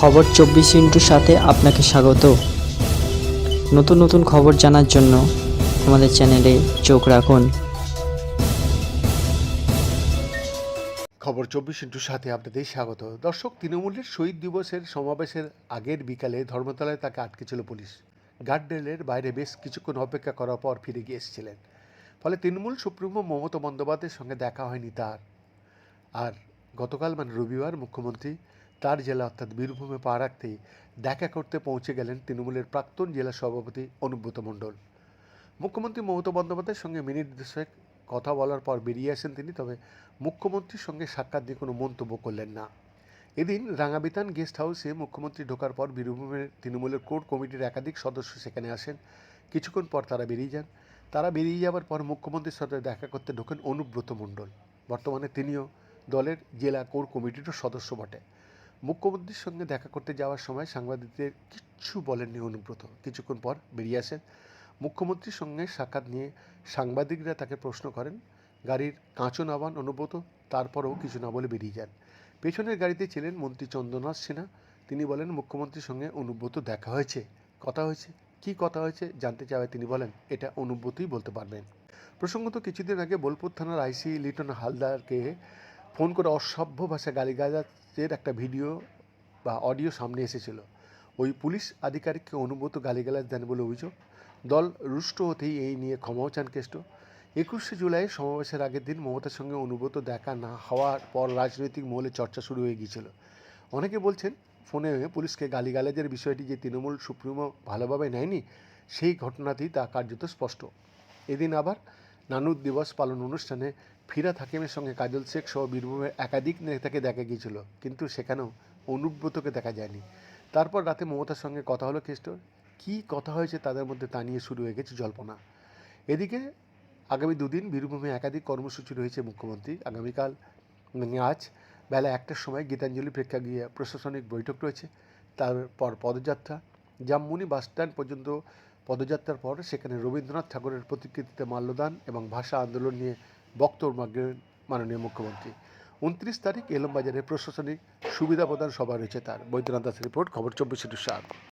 খবর চব্বিশ ইন্টুর সাথে আপনাকে স্বাগত। নতুন নতুন খবর জানার জন্য আমাদের চ্যানেলে চোখ রাখুন। খবর চব্বিশ ইন্টুর সাথে আপনাদের স্বাগত। দর্শক, তৃণমূলের শহীদ দিবসের সমাবেশের আগের বিকালে ধর্মতলায় তাকে আটকেছিল পুলিশ। গার্ডরেলের বাইরে বেশ কিছুক্ষণ অপেক্ষা করার পর ফিরে গিয়ে এসেছিলেন। ফলে তৃণমূল সুপ্রিমো মমতা বন্দ্যোপাধ্যায়ের সঙ্গে দেখা হয়নি তার। আর গতকাল মানে রবিবার, মুখ্যমন্ত্রী তার জেলা অর্থাৎ বীরভূমে পা রাখতেই দেখা করতে পৌঁছে গেলেন তৃণমূলের প্রাক্তন জেলা সভাপতি অনুব্রত মণ্ডল। মুখ্যমন্ত্রী মমতা বন্দ্যোপাধ্যায়ের সঙ্গে মিনিট দশেক কথা বলার পর বেরিয়ে আসেন তিনি, তবে মুখ্যমন্ত্রীর সঙ্গে সাক্ষাৎ দিয়ে কোনো মন্তব্য করলেন না। এদিন রাঙাবিতান গেস্ট হাউসে মুখ্যমন্ত্রী ঢোকার পর বীরভূমের তৃণমূলের কোর কমিটির একাধিক সদস্য সেখানে আসেন। কিছুক্ষণ পর তারা বেরিয়ে যান। তারা বেরিয়ে যাওয়ার পর মুখ্যমন্ত্রীর সাথে দেখা করতে ঢোকেন অনুব্রত মণ্ডল। বর্তমানে তিনিও দলের জেলা কোর কমিটিরও সদস্য বটে। মুখ্যমন্ত্রীর সঙ্গে দেখা করতে যাওয়ার সময় সাংবাদিকদের কিচ্ছু বলেননি অনুব্রত কিছুক্ষণ পর বেরিয়ে আসেন। মুখ্যমন্ত্রীর সঙ্গে সাক্ষাৎ নিয়ে সাংবাদিকরা তাকে প্রশ্ন করেন, গাড়ির কাঁচও নাবান অনুব্রত? তারপরেও কিছু না বলে বেরিয়ে যান। পেছনের গাড়িতে ছিলেন মন্ত্রী চন্দ্রনাথ সিনহা। তিনি বলেন, মুখ্যমন্ত্রীর সঙ্গে অনুব্রত দেখা হয়েছে। কথা হয়েছে? কি কথা হয়েছে? জানতে চাওয়ায় তিনি বলেন, এটা অনুব্রতই বলতে পারবেন। প্রসঙ্গত কিছুদিন আগে বোলপুর থানার আইসি লিটন হালদারকে ফোন করে অসভ্য ভাষা গালিগালাজের একটা ভিডিও বা অডিও সামনে এসেছিল। ওই পুলিশ আধিকারিককে অনুব্রত গালিগালাজ দেন বলে অভিযোগ। দল রুষ্ট হতেই এই নিয়ে ক্ষমাও চান কেষ্ট। একুশে জুলাই সমাবেশের আগের দিন মমতার সঙ্গে অনুব্রত দেখা না হওয়ার পর রাজনৈতিক মহলে চর্চা শুরু হয়ে গিয়েছিল। অনেকে বলছেন, ফোনে পুলিশকে গালিগালাজের বিষয়টি যে তৃণমূল, সুপ্রিমো ভালোভাবে নেয়নি, সেই ঘটনাতেই তা কার্যত স্পষ্ট। এদিন আবার নানুর দিবস পালন অনুষ্ঠানে ফিরাত হাকিমের সঙ্গে কাজল শেখ সহ বীরভূমের একাধিক নেতাকে দেখা গিয়েছিল, কিন্তু সেখানেও অনুব্রতকে দেখা যায়নি। তারপর রাতে মমতার সঙ্গে কথা হলো কেষ্টর। কী কথা হয়েছে তাদের মধ্যে তা নিয়ে শুরু হয়ে গেছে জল্পনা। এদিকে আগামী দুদিন বীরভূমে একাধিক কর্মসূচি রয়েছে মুখ্যমন্ত্রী। আগামীকাল মানে আজ, বেলা একটার সময় গীতাঞ্জলি প্রেক্ষাগৃহে প্রশাসনিক বৈঠক রয়েছে। তারপর পদযাত্রা। জামমুনি বাসস্ট্যান্ড পর্যন্ত পদযাত্রার পর সেখানে রবীন্দ্রনাথ ঠাকুরের প্রতিকৃতিতে মাল্যদান এবং ভাষা আন্দোলন নিয়ে বক্তব্য মাননীয় মুখ্যমন্ত্রী। উনত্রিশ তারিখ এলমবাজারে প্রশাসনিক সুবিধা প্রদান সভা রয়েছে তার। বৈদ্যনাথ দাসের রিপোর্ট, খবর চব্বিশ সাত।